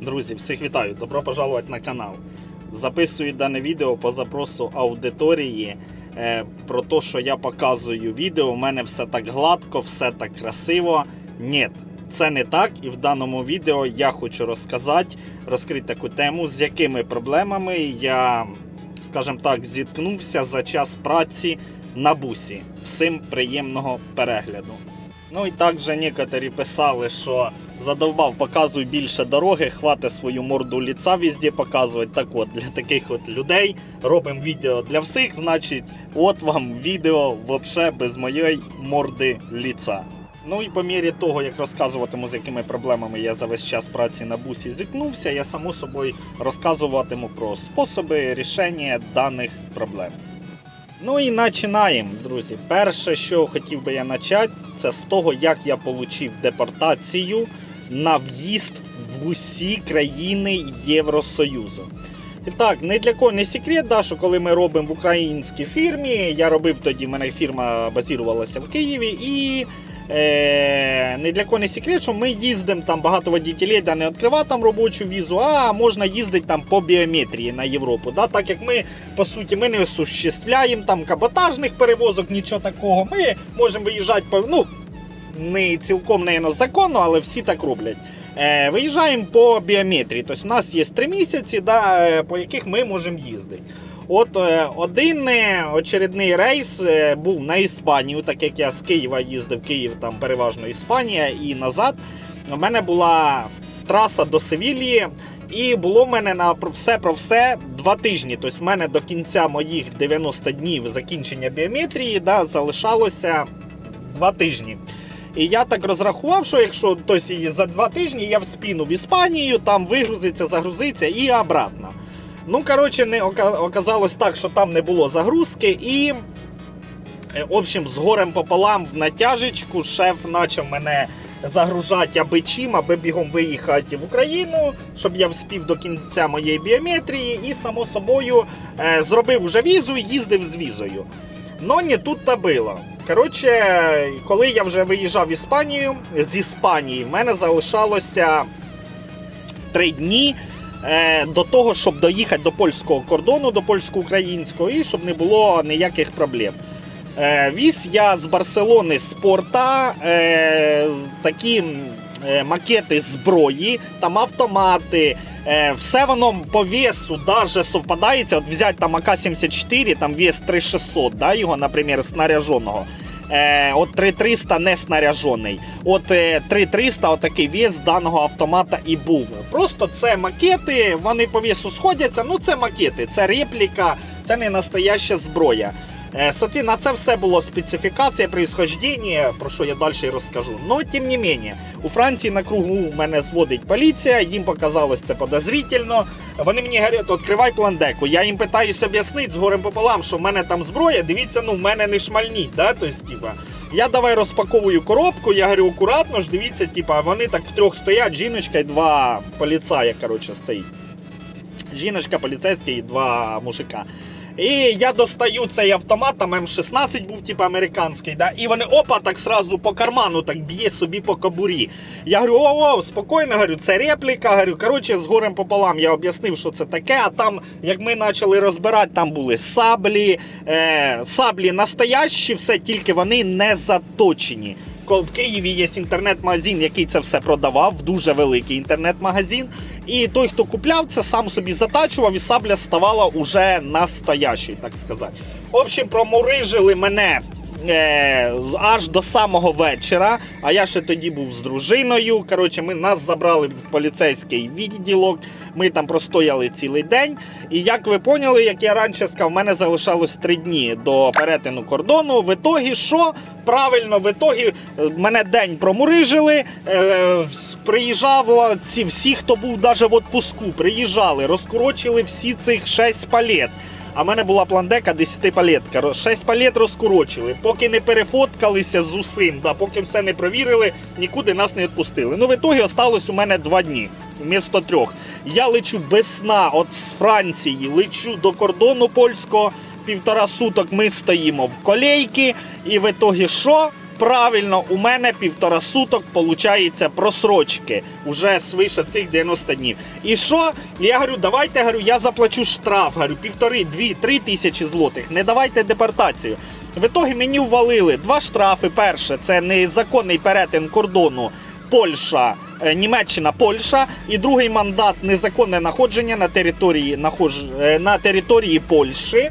Друзі, всіх вітаю! Добро пожаловать на канал. Записую дане відео по запросу аудиторії е, про те, що я показую відео. У мене все так гладко, все так красиво. Ні, це не так. І в даному відео я хочу розказати, розкрити таку тему, з якими проблемами я, скажімо так, зіткнувся за час праці на бусі. Всім приємного перегляду. Ну і також некоторі писали, що задовбав, показуй більше дороги, хвати свою морду ліца везде показувати. Так от, для таких от людей робимо відео для всіх, значить, от вам відео вообще без моєї морди ліца. Ну і по мірі того, як розказуватиму, з якими проблемами я за весь час праці на бусі зіткнувся, я само собою розказуватиму про способи рішення даних проблем. Ну і починаємо, друзі. Перше, що хотів би я почати, це з того, як я отримав депортацію на в'їзд в усі країни Євросоюзу. І так, не для кого не секрет, да, що коли ми робимо в українській фірмі, я робив тоді, в мене фірма базірувалася в Києві, і е, не для кого не секрет, що ми їздимо там багато водітелей, да не відкривати там робочу візу, а можна їздити там по біометрії на Європу. Да, так як ми, по суті, ми не осуществляємо там каботажних перевозок, нічого такого. Ми можемо виїжджати по. ну, не цілком наверно, законно, але всі так роблять. Е, виїжджаємо по біометрії. Тобто у нас є три місяці, да, е, по яких ми можемо їздити. От е, один е, очередний рейс був на Іспанію, так як я з Києва їздив, Київ там переважно Іспанія і назад. У мене була траса до Севілії, і було в мене на все про все два тижні. Тобто в мене до кінця моїх 90 днів закінчення біометрії да, залишалося два тижні. І я так розрахував, що якщо тобто, і за два тижні я вспіну в Іспанію, там вигрузиться, загрузиться і обратно. Ну, коротше, не оказалось так, що там не було загрузки, і, е, в общем, з горем пополам в натяжечку шеф почав мене загружати аби чим, аби бігом виїхати в Україну, щоб я вспів до кінця моєї біометрії, і, само собою, е, зробив уже візу і їздив з візою. Но не тут та було. Коротше, коли я вже виїжджав в Іспанію, з Іспанії в мене залишалося три дні е, до того, щоб доїхати до польського кордону, до польсько-українського, і щоб не було ніяких проблем. Е, віз я з Барселони такі м, е, макети зброї, там автомати. Е, все воно по весу даже совпадається. От взяти там АК-74, там вес 3600, да, його, наприклад, снаряженого. Е, от 3300 не снаряжений. От е, 3300 отакий вес даного автомата і був. Просто це макети, вони по весу сходяться. Ну це макети, це репліка, це не настояща зброя. Е, Соответственно, це все було специфікація происхождения, про що я далі розкажу. Но тим не менее, у Франції на кругу мене зводить поліція, їм показалось це подозрительно. Вони мені говорять, відкривай пландеку. Я їм питаюсь об'яснити з горем пополам, що в мене там зброя, дивіться, ну в мене не шмальніть, да? Тобто, типа, я давай розпаковую коробку, я говорю, акуратно ж, дивіться, типа, вони так втрьох стоять, жіночка і два поліцая, коротше, стоїть. Жіночка, поліцейський і два мужика. І я достаю цей автомат, там М16 був, типу американський, да, і вони опа, так сразу по карману так б'є собі по кобурі. Я говорю, о, о, спокійно, говорю, це репліка. Говорю, коротше, з горем пополам я об'яснив, що це таке. А там, як ми почали розбирати, там були саблі, е, саблі настоящі, все, тільки вони не заточені. В Києві є інтернет-магазин, який це все продавав, дуже великий інтернет-магазин. І той, хто купляв це, сам собі затачував, і сабля ставала уже настоящий, так сказати. В общем, промурижили мене е, аж до самого вечора. А я ще тоді був з дружиною. Коротше, ми нас забрали в поліцейський відділок. Ми там простояли цілий день. І як ви поняли, як я раніше сказав, в мене залишалось три дні до перетину кордону. В ітогі що? Правильно, в ітогі е, мене день промурижили. Е, приїжджав ці всі, хто був навіть в отпуску, приїжджали, розкорочили всі цих шесть палет. А в мене була пландека 10 палетка. 6 палет розкорочили. Поки не перефоткалися з усім, да, поки все не провірили, нікуди нас не відпустили. Ну, в ітогі осталось у мене два дні. Вмісто трьох. Я лечу без сна от з Франції, лечу до кордону польського. Півтора суток ми стоїмо в колейки, і в ітогі що? Правильно, у мене півтора суток получається просрочки уже свише цих 90 днів. І що? Я говорю, давайте говорю, я заплачу штраф, говорю, півтори, дві, три тисячі злотих. Не давайте депортацію. В ітогі мені ввалили два штрафи. Перше, це незаконний перетин кордону Польща, е, Німеччина, Польща. І другий мандат незаконне знаходження на території, е, на території Польщі.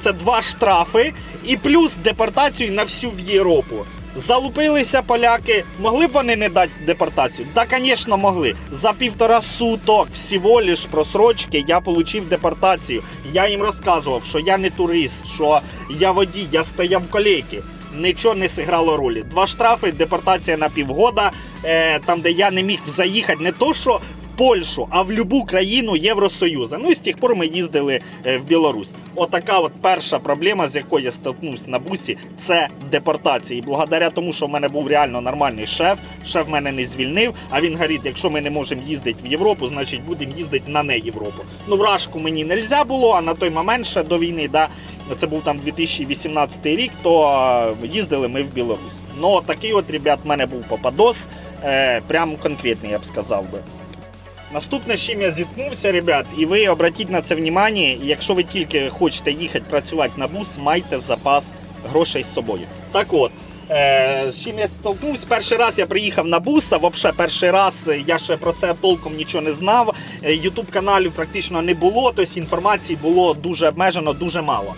Це два штрафи і плюс депортацію на всю в Європу. Залупилися поляки. Могли б вони не дати депортацію? Да, звісно, могли. За півтора суток всього лиш просрочки я отримав депортацію. Я їм розказував, що я не турист, що я водій, я стояв в колейки. Нічого не зіграло ролі. Два штрафи, депортація на півгода, е, там, де я не міг заїхати, не то що Польщу, а в будь-яку країну Євросоюзу. Ну і з тих пор ми їздили е, в Білорусь. Отака от перша проблема, з якою я столкнувся на бусі, це депортація. І благодаря тому, що в мене був реально нормальний шеф, шеф мене не звільнив. А він говорить, якщо ми не можемо їздити в Європу, значить будемо їздити на не Європу. Ну, вражку мені не можна було, а на той момент ще до війни, да, це був там 2018 рік, то е, їздили ми в Білорусь. Ну, такий от, ребят, в мене був попадос, е, прям конкретний, я б сказав би. Наступне, з чим я зіткнувся, ребят, і ви обратіть на це внимание, якщо ви тільки хочете їхати працювати на бус, майте запас грошей з собою. Так от, е, з чим я столкнувся, перший раз я приїхав на бус, взагалі перший раз я ще про це толком нічого не знав. Ютуб каналів практично не було, тобто інформації було дуже обмежено, дуже мало.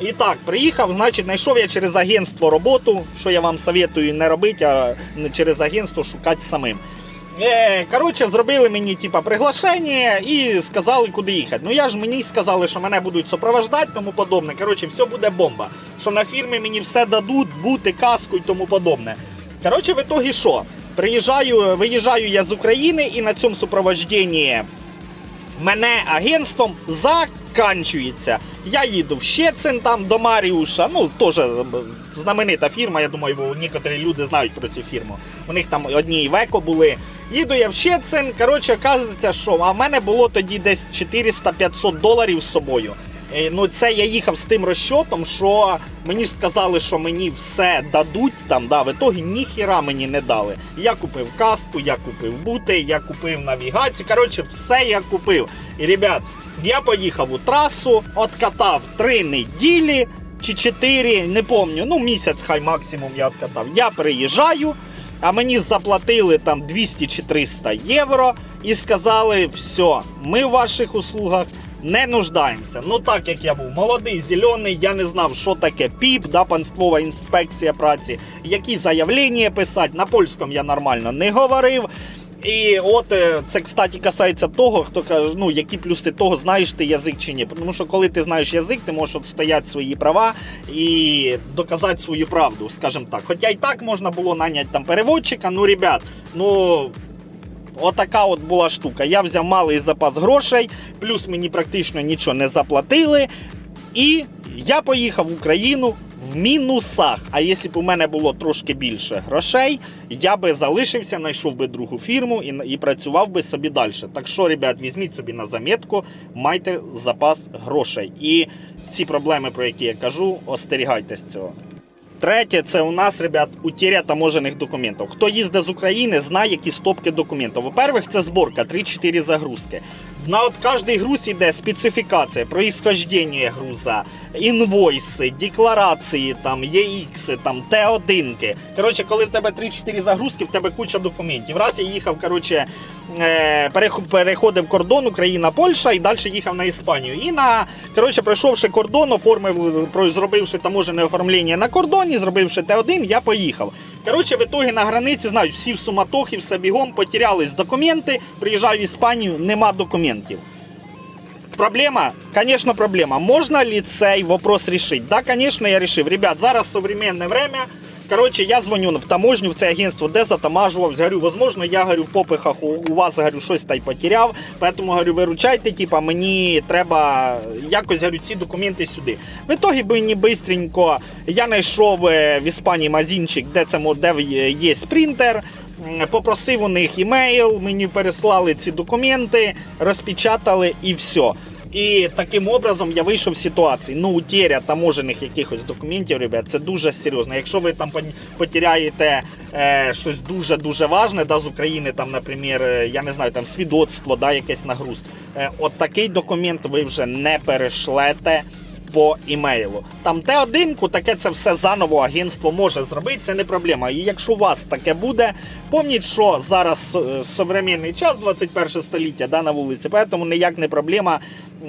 І так, приїхав, значить, знайшов я через агентство роботу, що я вам советую не робити, а через агентство шукати самим. Е, коротше, зробили мені типа приглашення і сказали, куди їхати. Ну я ж мені сказали, що мене будуть супровождати, тому подобне. Коротше, все буде бомба. Що на фірмі мені все дадуть, бути, каску і тому подобне. Коротше, в ітогі що? Приїжджаю, виїжджаю я з України і на цьому супроводженні мене агентством заканчується. Я їду в Щецин там до Маріуша. Ну, теж знаменита фірма. Я думаю, бо некоторі люди знають про цю фірму. У них там одні Івеко були. Їду я в Щецин. Коротше, оказується, що а в мене було тоді десь 400-500 доларів з собою. Е, Ну, це я їхав з тим розчотом, що мені ж сказали, що мені все дадуть там, да, в ітогі ніхіра мені не дали. Я купив каску, я купив бути, я купив навігацію. Коротше, все я купив. І, ребят, я поїхав у трасу, откатав три неділі чи чотири, не пам'ятаю, ну місяць хай максимум я откатав. Я приїжджаю, а мені заплатили там 200 чи 300 євро і сказали, все, ми в ваших услугах не нуждаємося. Ну так як я був молодий, зелений, я не знав, що таке ПІП, да, панствова інспекція праці, які заявлення писати. На польському я нормально не говорив. І от е, це, кстати, касається того, хто каже, ну які плюси того, знаєш ти язик чи ні. Тому що коли ти знаєш язик, ти можеш відстояти свої права і доказати свою правду, скажімо так. Хоча і так можна було наняти там переводчика, ну, ребят, ну. Отака от була штука. Я взяв малий запас грошей, плюс мені практично нічого не заплатили. І я поїхав в Україну в мінусах. А якщо б у мене було трошки більше грошей, я би залишився, знайшов би другу фірму і, і працював би собі далі. Так що, ребят, візьміть собі на замітку, майте запас грошей. І ці проблеми, про які я кажу, остерігайтесь цього. Третє, це у нас, ребят, утеря таможених документів. Хто їздить з України, знає, які стопки документів. Во-первых, це зборка 3-4 загрузки. На от кожний груз йде специфікація, происхождення груза, інвойси, декларації, там, EX, там, Т1. Коротше, коли в тебе 3-4 загрузки, в тебе куча документів. Раз я їхав, коротше, е, переходив кордон Україна, Польща і далі їхав на Іспанію. І на коротше, пройшовши кордон, оформив, зробивши таможене оформлення на кордоні, зробивши Т1, я поїхав. Коротше, в итоге на границі знають, всі в суматохі, все бігом, потерялись документи. Приїжджаю в Іспанію, нема документів. Проблема? Конечно, проблема. Можно ли цей вопрос решить? Да, конечно, я решил. Ребят, зараз современное время. Короче, я дзвоню в таможню, в це агентство, де затамажував. Говорю, возможно, я говорю, в попихах у, вас говорю, щось та й потеряв. Поэтому говорю, виручайте, типа, мені треба якось говорю, ці документи сюди. В итоге мені бистренько я знайшов е, в Іспанії магазинчик, де це де є принтер. М, Попросив у них імейл, мені переслали ці документи, розпечатали і все. І таким образом я вийшов з ситуації. Ну, утеря таможених якихось документів, ребят, це дуже серйозно. Якщо ви там потеряєте е, щось дуже дуже важне, да, з України, там, наприклад, е, я не знаю, там свідоцтво, да, якесь нагруз. Е, от такий документ ви вже не перешлете по імейлу. Там Т1, таке це все заново агентство може зробити, це не проблема. І якщо у вас таке буде, пам'ятіть, що зараз е, современний час, 21 століття, да, на вулиці, тому ніяк не проблема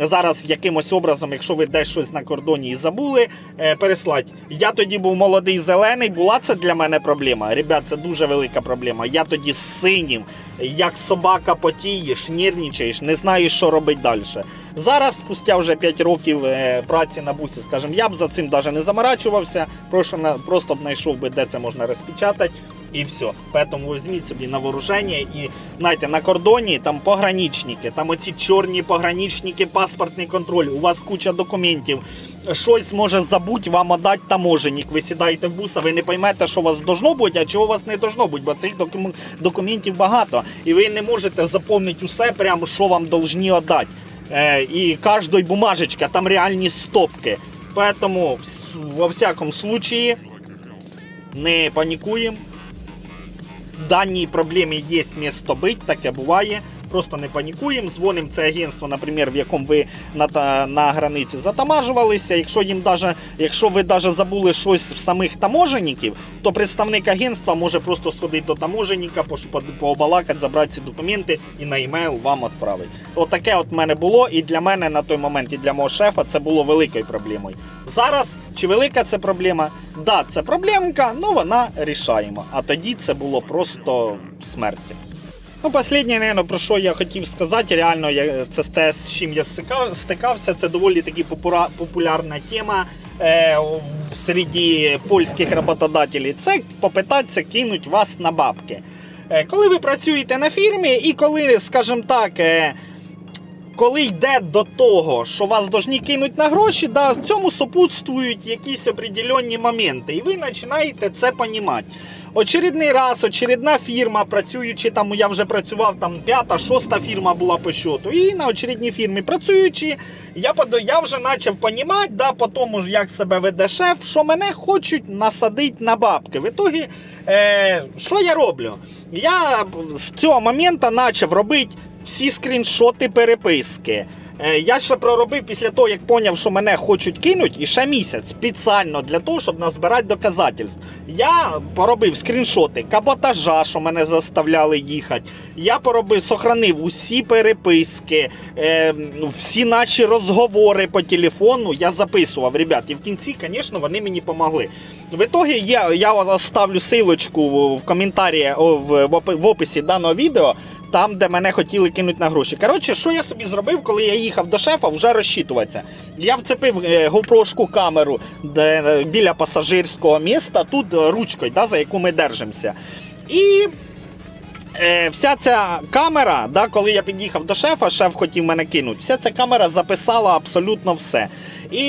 зараз якимось образом, якщо ви десь щось на кордоні і забули, е, переслати. Я тоді був молодий зелений, була це для мене проблема. Ребят, це дуже велика проблема. Я тоді з синім, як собака потієш, нервничаєш, не знаєш, що робити далі. Зараз, спустя вже 5 років е, праці на бусі, скажімо, я б за цим навіть не заморачувався, просто, б знайшов би, де це можна розпечатати. І все. Поэтому візьміть собі на вооруження і знаєте, на кордоні там пограничники, там оці чорні пограничники, паспортний контроль, у вас куча документів. Щось може забути вам отдати таможенник. Ви сідаєте в бус, а ви не поймете, що у вас должно бути, а чого у вас не должно бути, бо цих докум- документів багато. І ви не можете заповнити усе, прямо що вам должні отдати. и і бумажечке, там реальні стопки. Поэтому во всяком случае не панікуємо. даній проблемі є місто бить, таке буває. Просто не панікуємо, дзвонимо це агентство, наприклад, в якому ви на, та- на границі затамажувалися. Якщо їм даже, якщо ви даже забули щось в самих таможенників, то представник агентства може просто сходити до таможенника, пообалакати, забрати ці документи і на емейл вам відправити. Отаке от мене було, і для мене на той момент, і для мого шефа це було великою проблемою. Зараз чи велика це проблема? Да, це проблемка, але вона рішаємо. А тоді це було просто смерті. Ну, останнє, наверное, про що я хотів сказати, реально, я, це те, з чим я стикався, це доволі таки популярна тема е, в польських роботодателів. Це попитатися кинуть вас на бабки. Е, коли ви працюєте на фірмі, і коли, скажімо так, е, коли йде до того, що вас должні кинуть на гроші, да, цьому сопутствують якісь определенні моменти, і ви починаєте це понімати. Очередний раз, очередна фірма, працюючи там, я вже працював там п'ята, шоста фірма була по щоту. І на очередній фірмі працюючи, я, я вже почав понімати, да, по тому ж, як себе веде шеф, що мене хочуть насадити на бабки. В ітогі, е, що я роблю? Я з цього моменту почав робити всі скріншоти переписки. Е, Я ще проробив після того, як поняв, що мене хочуть кинуть, і ще місяць спеціально для того, щоб назбирати доказательств. Я поробив скріншоти каботажа, що мене заставляли їхати. Я поробив, сохранив усі переписки, е, всі наші розговори по телефону. Я записував, ребят. І в кінці, звісно, вони мені допомогли. В итоге я, я оставлю силочку в, коментарі в в описі даного відео. Там, де мене хотіли кинути на гроші. Коротше, що я собі зробив, коли я їхав до шефа, вже розчитуватися. Я вцепив е, GoPro-шку камеру де, е, біля пасажирського міста, тут е, ручкою, да, за яку ми держимося. І е, вся ця камера, да, коли я під'їхав до шефа, шеф хотів мене кинути, вся ця камера записала абсолютно все. І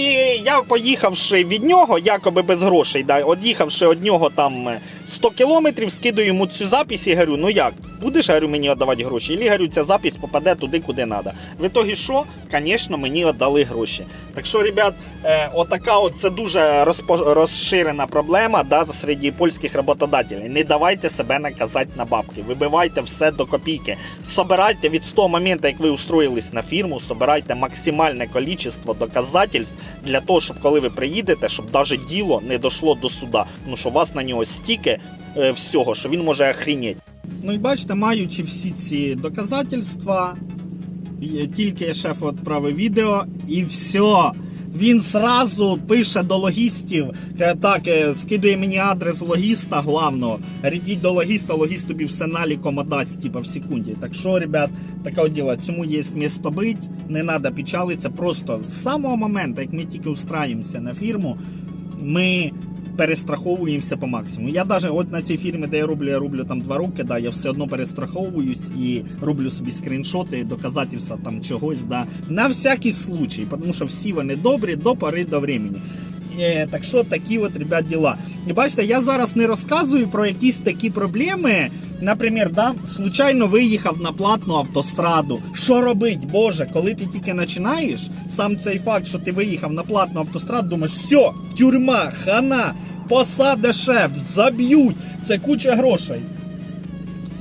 я, поїхавши від нього, якоби без грошей, да, од'їхавши від нього там е, 100 кілометрів, скидаю йому цю запись і говорю, ну як, будеш говорю, мені віддавати гроші? Ілі говорю, ця запись попаде туди, куди треба. В ітогі що? Звісно, мені віддали гроші. Так що, ребят, е, отака от це дуже розширена проблема да, серед польських роботодателів. Не давайте себе наказати на бабки. Вибивайте все до копійки. Собирайте від того моменту, як ви устроїлись на фірму, собирайте максимальне кількість доказательств для того, щоб коли ви приїдете, щоб навіть діло не дійшло до суда. Тому що у вас на нього стільки всього, що він може охреніти. Ну і бачите, маючи всі ці доказательства, тільки шеф відправив відео і все. Він зразу пише до логістів, так, е, скидує мені адрес логіста главного. Рідіть до логіста, логіст тобі все наліком отдасть, типа в секунді. Так що, ребят, таке діло, цьому є місто бить, не треба печалитися. Просто з самого моменту, як ми тільки устраємося на фірму, ми перестраховуємося по максимуму. Я навіть от на цій фірмі, де я роблю, я роблю там два роки, да, я все одно перестраховуюсь і роблю собі скріншоти, доказательства там чогось, да, на всякий случай, тому що всі вони добрі до пори до времени. Е, так що такі от, ребят, діла. І бачите, я зараз не розказую про якісь такі проблеми. Наприклад, да, случайно виїхав на платну автостраду. Що робить, Боже, коли ти тільки починаєш, сам цей факт, що ти виїхав на платну автостраду, думаєш, все, тюрма, хана, посаде шеф, заб'ють, це куча грошей.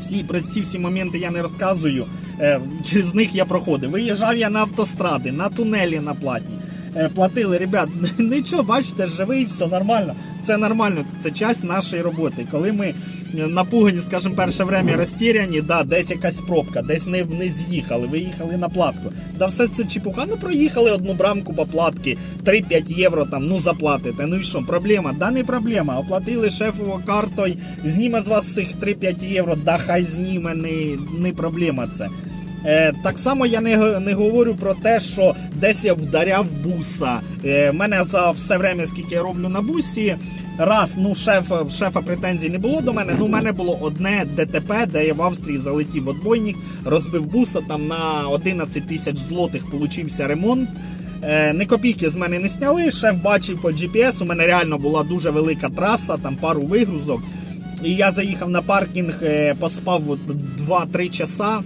Всі про ці всі моменти я не розказую. Е, через них я проходив. Виїжджав я на автостради, на тунелі на платні. Е, платили, ребят, нічого, бачите, живий, все нормально. Це нормально, це часть нашої роботи. Коли ми напугані, скажімо, перше время розтіряні, да, десь якась пробка, десь не, не з'їхали, виїхали на платку. Да все це чепуха, ну проїхали одну брамку по платки, 3-5 євро там, ну заплатите. Ну і що, проблема? Да не проблема. Оплатили шефово картою, зніме з вас цих 3-5 євро, да хай зніме, не, не проблема це. Е, так само я не, не говорю про те, що десь я вдаряв буса. Е, мене за все время, скільки я роблю на бусі, раз, ну, шеф, в шефа претензій не було до мене. Ну, у мене було одне ДТП, де я в Австрії залетів в отбойник, розбив буса, там на 11 тисяч злотих получився ремонт. Е, не копійки з мене не сняли. Шеф бачив по GPS, у мене реально була дуже велика траса, там пару вигрузок. І я заїхав на паркінг, е, поспав 2-3 часа.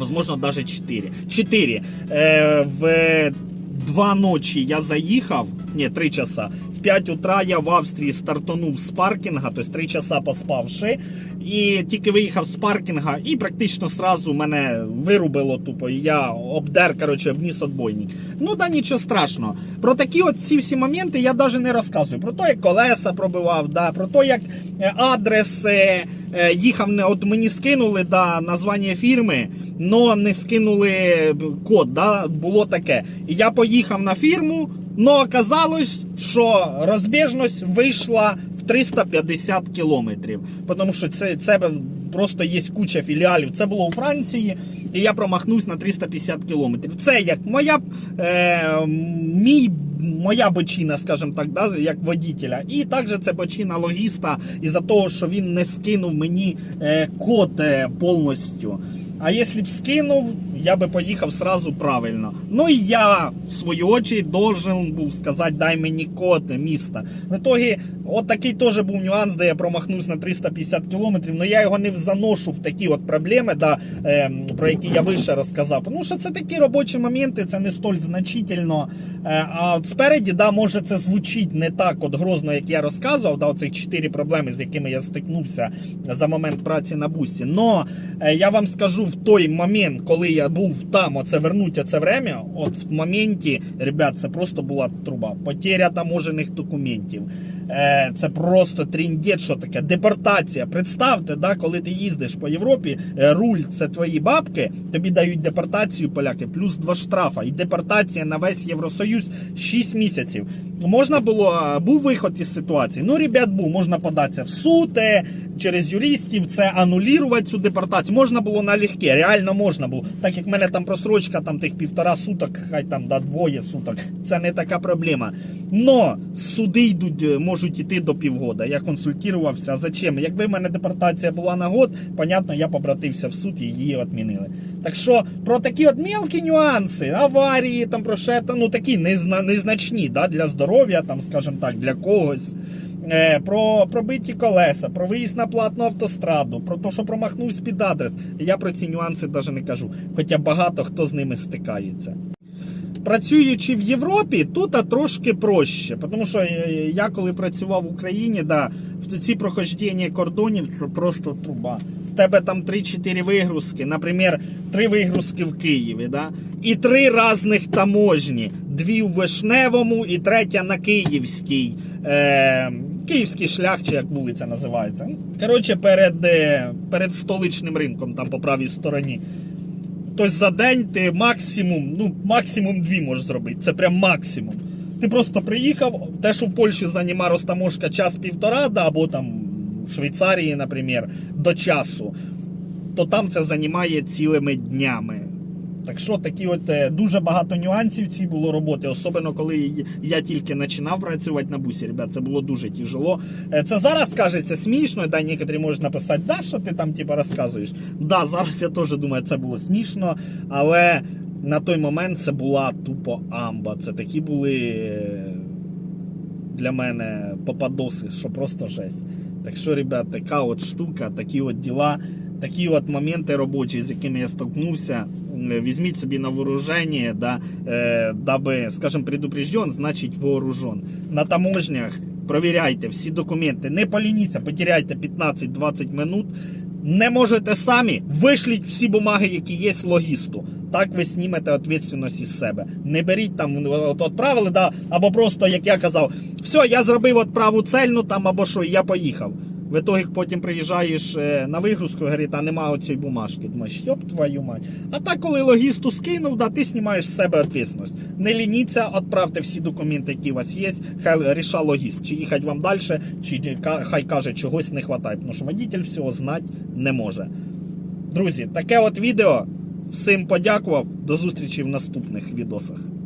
Возможно, даже 4. 4. Е, в 2 ночі я заїхав. Ні, 3 часа. В 5 утра я в Австрії стартанув з паркінга, тобто 3 часа поспавши. І тільки виїхав з паркінга, і практично сразу мене вирубило тупо. І я обдер, коротше, обніс отбойник. Ну да нічого страшного. Про такі от ці всі моменти я навіть не розказую. Про те, як колеса пробивав, да, про те, як е, адрес е, їхав, не- от мені скинули да, названня фірми, но не скинули код. Да, було таке. Я поїхав на фірму, но оказалось, що розбіжність вийшла в 350 кілометрів. Тому що це, це просто є куча філіалів. Це було у Франції, і я промахнувся на 350 кілометрів. Це як моя, е, мій, моя бочина, скажімо так, да, як водителя. І також це бочина логіста із-за того, що він не скинув мені е, код е, повністю. А якщо б скинув, я би поїхав сразу правильно. Ну і я, в свою очі должен був сказати, дай мені код міста. В итоге, от такий теж був нюанс, де я промахнувся на 350 кілометрів, але я його не заношу в такі от проблеми, да, е, про які я вище розказав. Тому що це такі робочі моменти, це не столь значительно. Е, а от спереді, да, може це звучить не так от грозно, як я розказував, да, оцих чотири проблеми, з якими я стикнувся за момент праці на бусі. Но е, я вам скажу в той момент, коли я був там, оце вернуть це время, от в моменті, ребят, це просто була труба. Потеря таможених документів. Е, це просто тріндєт, що таке. Депортація. Представте, да, коли ти їздиш по Європі, е, руль це твої бабки, тобі дають депортацію поляки, плюс два штрафа. І депортація на весь Євросоюз 6 місяців. Можна було, був виход із ситуації. Ну, ребят, був, можна податися в суд, через юристів це анулювати цю депортацію. Можна було налегке, реально можна було. Так як в мене там просрочка там тих півтора суток, хай там да, двоє суток. Це не така проблема. Но суди йдуть, е, можуть іти до півгода. Я консультувався. Зачем? Якби в мене депортація була на год, понятно, я побратився в суд і її відмінили. Так що про такі от мелкі нюанси, аварії, там про ще, ну такі незна, незначні да, для здоров'я, там, скажімо так, для когось. Е, про пробиті колеса, про виїзд на платну автостраду, про те, що промахнувся під адрес. Я про ці нюанси навіть не кажу. Хоча багато хто з ними стикається. Працюючи в Європі, тут трошки проще. Тому що е, я коли працював в Україні, да, в ці прохождення кордонів це просто труба. В тебе там 3-4 вигрузки, наприклад, 3 вигрузки в Києві, да? і три різних таможні. Дві у Вишневому і третя на Київській. Е, Київський шлях, чи як вулиця називається. Коротше, перед, е, перед столичним ринком, там по правій стороні. Тобто за день ти максимум, ну максимум дві можеш зробити. Це прям максимум. Ти просто приїхав, те, що в Польщі займає розтаможка час-півтора, да, або там в Швейцарії, наприклад, до часу, то там це займає цілими днями. Так що такі от е, дуже багато нюансів ці було роботи, особливо коли я тільки починав працювати на бусі. Ребят, це було дуже тяжело. Е, Це зараз кажеться смішно, да, некоторі можуть написати, да, що ти там типу, розказуєш. Да, зараз я теж думаю, це було смішно, але на той момент це була тупо амба. Це такі були. е, для мене попадоси, що просто жесть. Так що, ребят, така от штука, такі от діла, такі от моменти робочі, з якими я столкнувся. Візьміть собі на вооруження, да, е, даби, скажем, предупрежден, значить вооружен. На таможнях провіряйте всі документи, не полініться, потеряйте 15-20 минут. Не можете самі, вишліть всі бумаги, які є логісту. Так ви знімете відповідальність із себе. Не беріть там, от відправили, да, або просто, як я казав, все, я зробив от праву цельну там, або що, і я поїхав. В итоге потім приїжджаєш е, на вигрузку, говорить, а нема оцієї бумажки. Думаєш, йоп твою мать. А так, коли логісту скинув, да, ти знімаєш з себе відповідальність. Не лініться, відправте всі документи, які у вас є, хай ріша логіст, чи їхати вам далі, чи хай каже, чогось не вистачає, тому що водитель всього знати не може. Друзі, таке от відео. Всім подякував. До зустрічі в наступних відосах.